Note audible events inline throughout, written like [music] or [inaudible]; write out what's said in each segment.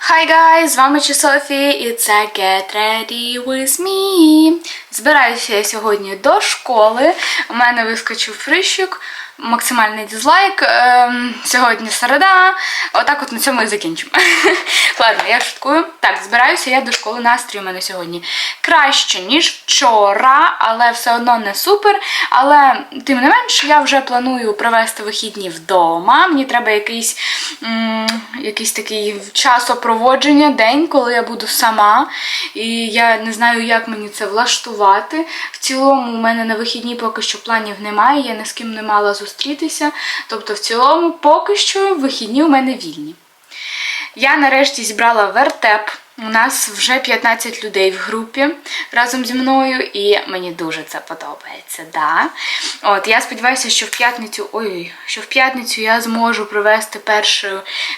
Hi guys, з вами Софі і це Get Ready With Me. Збираюся я сьогодні до школи. У мене вискочив прищик, максимальний дизлайк. Ем, сьогодні середа. Отак от на цьому і закінчимо. [laughs] Ладно, я шуткую. Так, збираюся я до школи. Настрій у мене сьогодні краще, ніж вчора, але все одно не супер. Але тим не менш, я вже планую провести вихідні вдома. Мені треба якийсь, якийсь такий часопроводження, день, коли я буду сама. І я не знаю, як мені це влаштувати. В цілому, у мене на вихідні поки що планів немає, я ні з ким не мала зустрітися. Тобто, в цілому, поки що вихідні у мене вільні. Я нарешті зібрала вертеп. У нас вже 15 людей в групі разом зі мною, і мені дуже це подобається. Да. От я сподіваюся, що в п'ятницю, ой, що в п'ятницю я зможу провести першу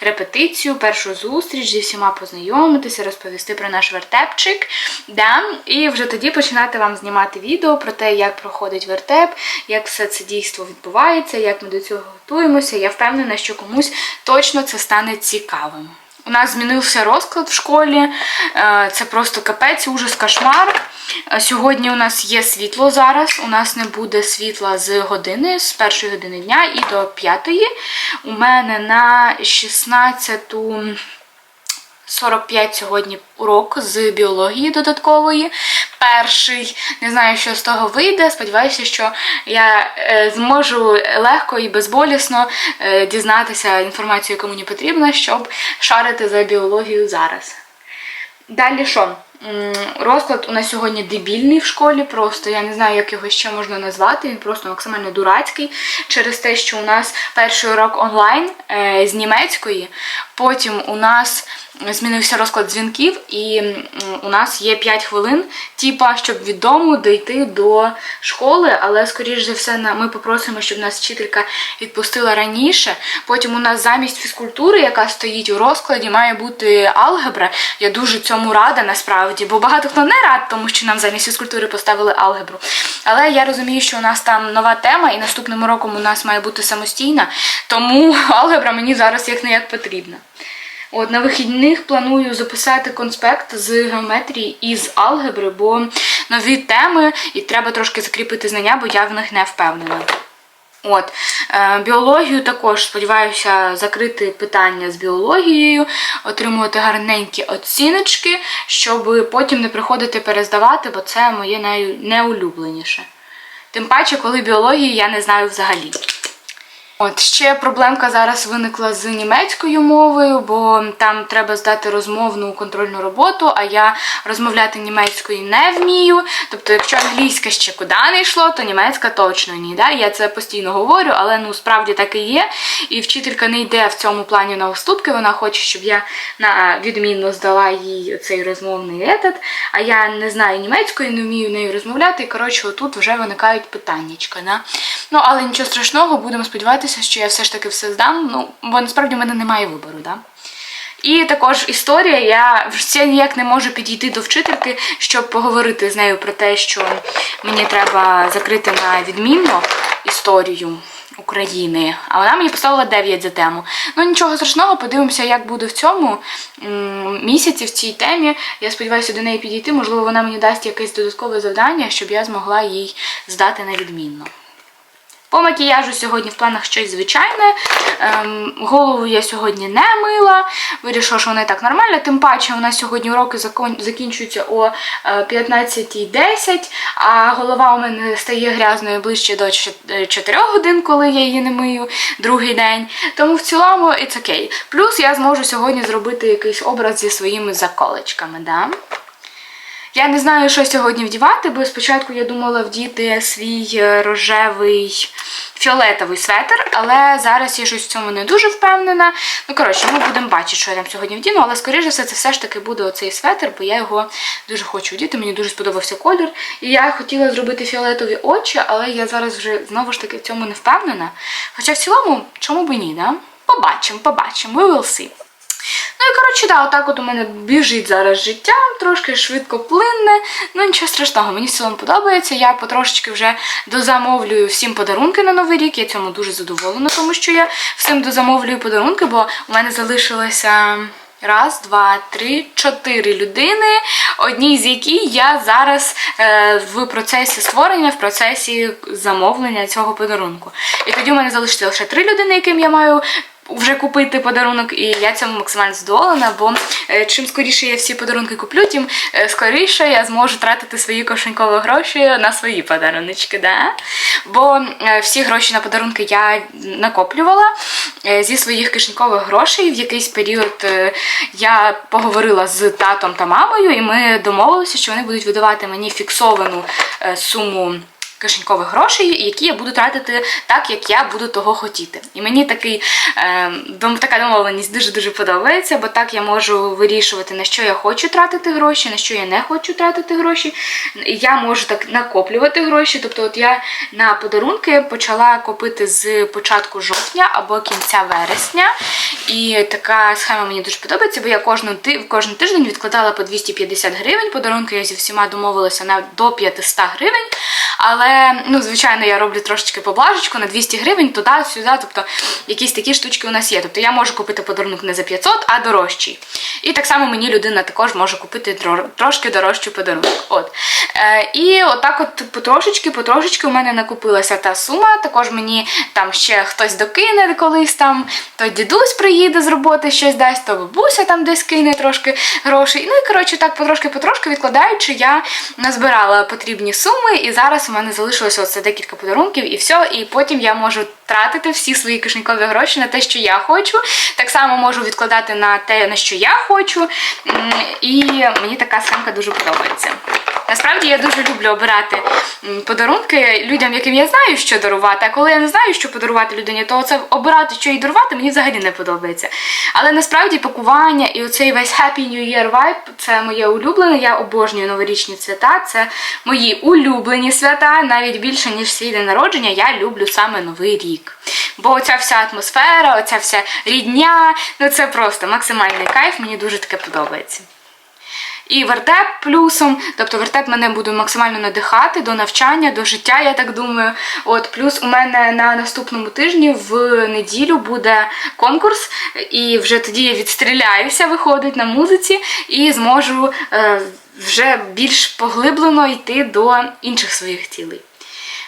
репетицію, першу зустріч зі всіма познайомитися, розповісти про наш вертепчик. Да. І вже тоді починати вам знімати відео про те, як проходить вертеп, як все це дійство відбувається, як ми до цього готуємося. Я впевнена, що комусь точно це стане цікавим. У нас змінився розклад в школі. Е, Це просто капець, ужас, кошмар. Е, Сьогодні у нас є світло зараз. У нас не буде світла з години, з першої години дня і до п'ятої. У мене на 16 45 сьогодні урок з біології додаткової. Перший, не знаю, що з того вийде. Сподіваюся, що я е, зможу легко і безболісно е, дізнатися інформацію, яку мені потрібна, щоб шарити за біологію зараз. Далі що? Розклад у нас сьогодні дебільний в школі, просто я не знаю, як його ще можна назвати. Він просто максимально дурацький через те, що у нас перший урок онлайн е, з німецької. Потім у нас змінився розклад дзвінків, і у нас є 5 хвилин, типа, щоб від дому дійти до школи, але скоріш за все ми попросимо, щоб нас вчителька відпустила раніше. Потім у нас замість фізкультури, яка стоїть у розкладі, має бути алгебра. Я дуже цьому рада насправді, бо багато хто не рад, тому що нам замість фізкультури поставили алгебру. Але я розумію, що у нас там нова тема, і наступним роком у нас має бути самостійна, тому [laughs] алгебра мені зараз як не як потрібна. От на вихідних планую записати конспект з геометрії і з алгебри, бо нові теми і треба трошки закріпити знання, бо я в них не впевнена. От, е, біологію також сподіваюся закрити питання з біологією, отримувати гарненькі оціночки, щоб потім не приходити перездавати, бо це моє най- найулюбленіше. Тим паче, коли біології я не знаю взагалі. От ще проблемка зараз виникла з німецькою мовою, бо там треба здати розмовну контрольну роботу, а я розмовляти німецькою не вмію. Тобто, якщо англійська ще куди не йшло, то німецька точно ні. Да? Я це постійно говорю, але ну справді так і є. І вчителька не йде в цьому плані на уступки. Вона хоче, щоб я на відмінно здала їй цей розмовний етат, а я не знаю німецької, не вмію нею розмовляти. І коротше, отут вже виникають питаннячка. Да? Ну, але нічого страшного, будемо сподіватися, що я все ж таки все здам. Ну, бо насправді в мене немає вибору, да? І також історія. Я ще ніяк не можу підійти до вчительки, щоб поговорити з нею про те, що мені треба закрити на відмінно історію України. А вона мені поставила 9 за тему. Ну нічого страшного, подивимося, як буде в цьому місяці, в цій темі. Я сподіваюся до неї підійти. Можливо, вона мені дасть якесь додаткове завдання, щоб я змогла їй здати на відмінно. По макіяжу сьогодні в планах щось звичайне. Ем, голову я сьогодні не мила. Вирішила, що вона і так нормальна. Тим паче, у нас сьогодні уроки закон- закінчуються о е, 15.10, а голова у мене стає грязною ближче до 4 годин, коли я її не мию другий день. Тому в цілому it's окей. Плюс я зможу сьогодні зробити якийсь образ зі своїми заколочками. Да? Я не знаю, що сьогодні вдівати, бо спочатку я думала вдіти свій е, рожевий фіолетовий светр, але зараз я щось в цьому не дуже впевнена. Ну, коротше, ми будемо бачити, що я там сьогодні вдіну, але скоріше за все, це все ж таки буде оцей светр, бо я його дуже хочу вдіти, мені дуже сподобався колір. І я хотіла зробити фіолетові очі, але я зараз вже знову ж таки в цьому не впевнена. Хоча в цілому, чому б і ні, да? Побачимо, побачимо, we will see. Ну і коротше, да, отак от у мене біжить зараз життя, трошки швидко плинне. Ну нічого страшного, мені в цілому подобається. Я потрошечки вже дозамовлюю всім подарунки на Новий рік. Я цьому дуже задоволена, тому що я всім дозамовлюю подарунки, бо у мене залишилося Раз, два, три, чотири людини, одній з яких я зараз е, в процесі створення, в процесі замовлення цього подарунку. І тоді у мене залишиться лише три людини, яким я маю вже купити подарунок, і я цьому максимально задоволена, бо е, чим скоріше я всі подарунки куплю, тим е, скоріше я зможу тратити свої кошенькові гроші на свої подаруночки. Да? Бо е, всі гроші на подарунки я накоплювала зі своїх кишенькових грошей. В якийсь період я поговорила з татом та мамою, і ми домовилися, що вони будуть видавати мені фіксовану суму кишенькових грошей, які я буду тратити так, як я буду того хотіти. І мені такий, е, така домовленість дуже-дуже подобається, бо так я можу вирішувати, на що я хочу тратити гроші, на що я не хочу тратити гроші. Я можу так накоплювати гроші. Тобто, от я на подарунки почала купити з початку жовтня або кінця вересня. І така схема мені дуже подобається, бо я кожну кожен тиждень відкладала по 250 гривень. Подарунки я зі всіма домовилася на до 500 гривень. Але, ну, звичайно, я роблю трошечки поблажечку на 200 гривень туди-сюди. Тобто якісь такі штучки у нас є. Тобто я можу купити подарунок не за 500, а дорожчий. І так само мені людина також може купити трошки дорожчий подарунок. От. Е, і отак от потрошечки, потрошечки у мене накопилася та сума. Також мені там ще хтось докине колись там, то дідусь приїде з роботи щось дасть, то бабуся там десь кине трошки грошей. Ну і коротше, так потрошки-потрошки відкладаючи, я назбирала потрібні суми, і у мене залишилося оце декілька подарунків, і все. І потім я можу тратити всі свої кишенькові гроші на те, що я хочу. Так само можу відкладати на те, на що я хочу. І мені така схемка дуже подобається. Насправді я дуже люблю обирати подарунки людям, яким я знаю, що дарувати. А коли я не знаю, що подарувати людині, то це обирати, що їй дарувати, мені взагалі не подобається. Але насправді пакування і оцей весь Happy New Year vibe – це моє улюблене. Я обожнюю новорічні свята. Це мої улюблені свята, навіть більше ніж свій день народження. Я люблю саме новий рік. Бо оця вся атмосфера, оця вся рідня, ну це просто максимальний кайф. Мені дуже таке подобається. І вертеп плюсом, тобто вертеп мене буде максимально надихати до навчання, до життя, я так думаю. От плюс у мене на наступному тижні в неділю буде конкурс, і вже тоді я відстріляюся, виходить на музиці, і зможу е, вже більш поглиблено йти до інших своїх цілей.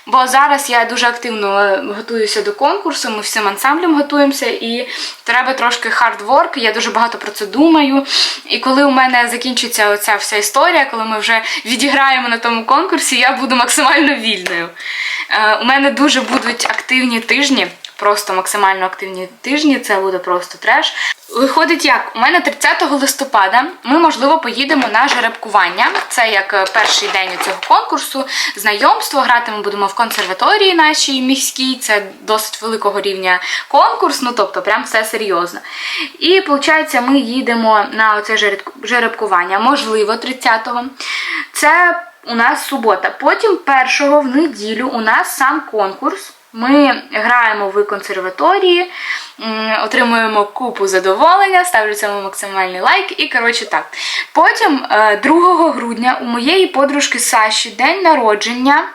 Бо зараз я дуже активно е, готуюся до конкурсу, ми всім ансамблем готуємося, і треба трошки хардворк, я дуже багато про це думаю. І коли у мене закінчиться оця вся історія, коли ми вже відіграємо на тому конкурсі, я буду максимально вільною. Е, У мене дуже будуть активні тижні, просто максимально активні тижні, це буде просто треш. Виходить як? У мене 30 листопада ми, можливо, поїдемо на жеребкування. Це як е, перший день цього конкурсу, знайомство. Грати ми будемо в консерваторії нашій міській. Це досить великого рівня конкурс, ну тобто прям все серйозно. І виходить, ми їдемо на оце жеребкування, можливо, 30-го. Це у нас субота. Потім першого в неділю у нас сам конкурс. Ми граємо в консерваторії, отримуємо купу задоволення, ставлю цьому максимальний лайк і коротше так. Потім е, 2 грудня у моєї подружки Саші день народження,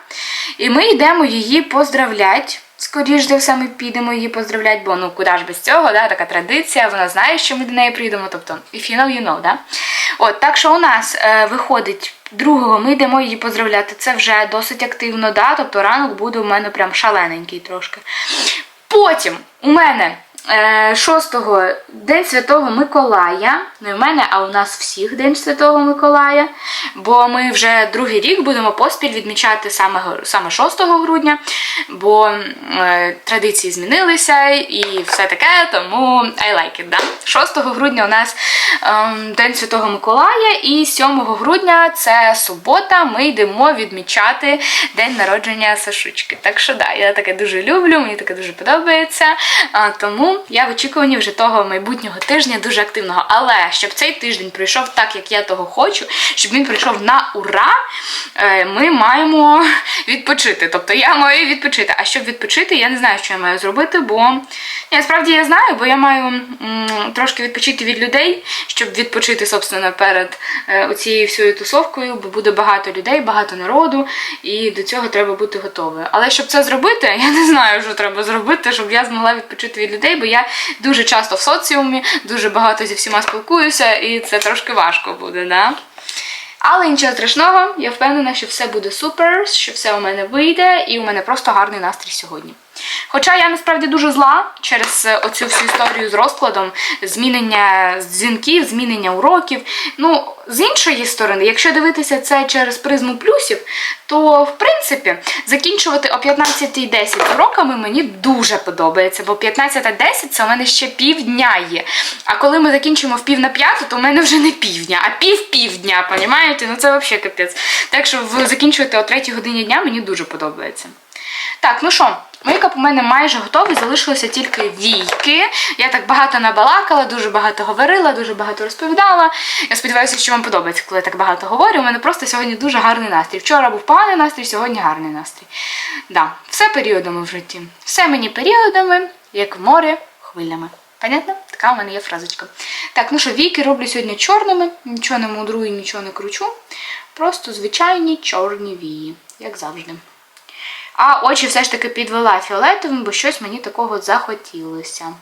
і ми йдемо її поздравляти. Скоріш за все, ми підемо її поздравляти, бо ну куди ж без цього, да, така традиція, вона знає, що ми до неї прийдемо. Тобто, if you know, you know, да? От, так що у нас е, виходить другого, ми йдемо її поздравляти. Це вже досить активно, да? тобто ранок буде у мене прям шалененький трошки. Потім у мене 6-го День Святого Миколая. Не в мене, а у нас всіх День Святого Миколая. Бо ми вже другий рік будемо поспіль відмічати саме, саме 6 грудня, бо е, традиції змінилися і все таке, тому I like it, да? 6 грудня у нас ем, День Святого Миколая, і 7 грудня це субота. Ми йдемо відмічати день народження Сашучки. Так що да, я таке дуже люблю, мені таке дуже подобається. А, тому я в очікуванні вже того майбутнього тижня дуже активного. Але щоб цей тиждень пройшов так, як я того хочу, щоб він пройшов на ура, е, ми маємо відпочити. Тобто я маю відпочити. А щоб відпочити, я не знаю, що я маю зробити, бо Ні, насправді я знаю, бо я маю м, трошки відпочити від людей, щоб відпочити, собственно, перед е, оцією всією тусовкою, бо буде багато людей, багато народу, і до цього треба бути готовою. Але щоб це зробити, я не знаю, що треба зробити, щоб я змогла відпочити від людей, бо я дуже часто в соціумі, дуже багато зі всіма спілкуюся, і це трошки важко буде, да? Але нічого страшного, я впевнена, що все буде супер, що все у мене вийде, і у мене просто гарний настрій сьогодні. Хоча я насправді дуже зла через е, оцю всю історію з розкладом, змінення дзвінків, змінення уроків. Ну, з іншої сторони, якщо дивитися це через призму плюсів, то в принципі закінчувати о 15.10 уроками мені дуже подобається, бо 15.10 це у мене ще півдня є. А коли ми закінчимо в пів на п'яту, то у мене вже не півдня, а пів півдня, понімаєте? Ну це взагалі капець. Так що закінчувати о 3 годині дня мені дуже подобається. Так, ну що, мейкап у мене майже готовий, залишилося тільки війки. Я так багато набалакала, дуже багато говорила, дуже багато розповідала. Я сподіваюся, що вам подобається, коли я так багато говорю. У мене просто сьогодні дуже гарний настрій. Вчора був поганий настрій, сьогодні гарний настрій. Да, все періодами в житті. Все мені періодами, як в море, хвилями. Понятно? Така у мене є фразочка. Так, ну що, віки роблю сьогодні чорними, нічого не мудрую, нічого не кручу. Просто звичайні чорні вії, як завжди. А очі все ж таки підвела фіолетовим, бо щось мені такого захотілося.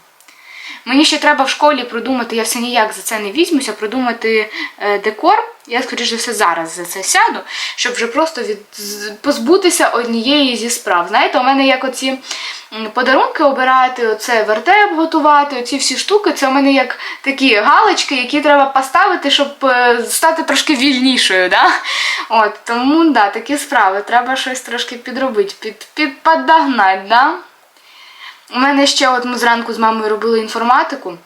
Мені ще треба в школі продумати, я все ніяк за це не візьмуся, продумати е, декор. Я, скоріш за все, зараз за це сяду, щоб вже просто від... позбутися однієї зі справ. Знаєте, у мене як оці подарунки обирати, оце вертеп готувати, оці всі штуки, це у мене як такі галочки, які треба поставити, щоб е, стати трошки вільнішою. Да? От, тому да, такі справи. Треба щось трошки підробити, під, під, подогнати, да? У мене ще от ми зранку з мамою робили інформатику.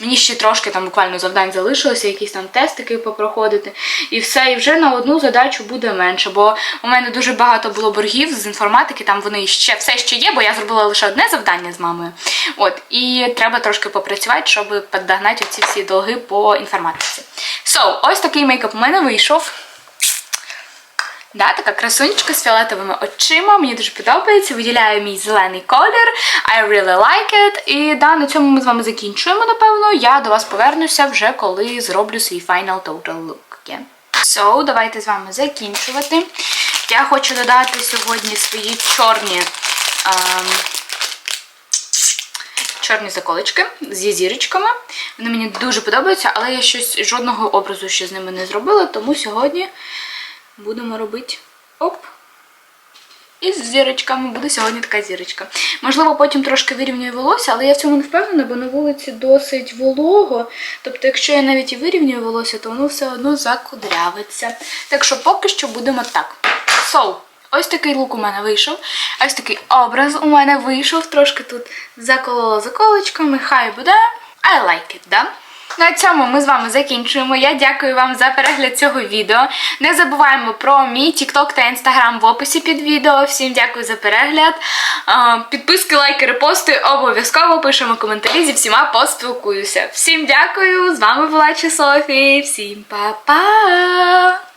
Мені ще трошки там буквально завдань залишилося, якісь там тестики попроходити. І все, і вже на одну задачу буде менше. Бо у мене дуже багато було боргів з інформатики, там вони ще все ще є, бо я зробила лише одне завдання з мамою. От, і треба трошки попрацювати, щоб піддогнати оці всі долги по інформатиці. So, ось такий мейкап у мене вийшов. Да, така красунечка з фіолетовими очима. Мені дуже подобається. Виділяє мій зелений колір. I really like it. І да, на цьому ми з вами закінчуємо, напевно. Я до вас повернуся вже коли зроблю свій final total look. Yeah. So, давайте з вами закінчувати. Я хочу додати сьогодні свої чорні. ем, Чорні заколочки зі зірочками. Вони мені дуже подобаються, але я щось жодного образу ще з ними не зробила, тому сьогодні будемо робити оп. І з зірочками буде сьогодні така зірочка. Можливо, потім трошки вирівнюю волосся, але я в цьому не впевнена, бо на вулиці досить волого. Тобто, якщо я навіть і вирівнюю волосся, то воно все одно закудрявиться. Так що поки що будемо так. So, ось такий лук у мене вийшов. Ось такий образ у мене вийшов. Трошки тут заколола заколочками. Хай буде. I like it, да? На цьому ми з вами закінчуємо. Я дякую вам за перегляд цього відео. Не забуваємо про мій TikTok та Instagram в описі під відео. Всім дякую за перегляд. Підписки, лайки, репости обов'язково пишемо коментарі, зі всіма поспілкуюся. Всім дякую! З вами була Чи Софі. Всім па-па!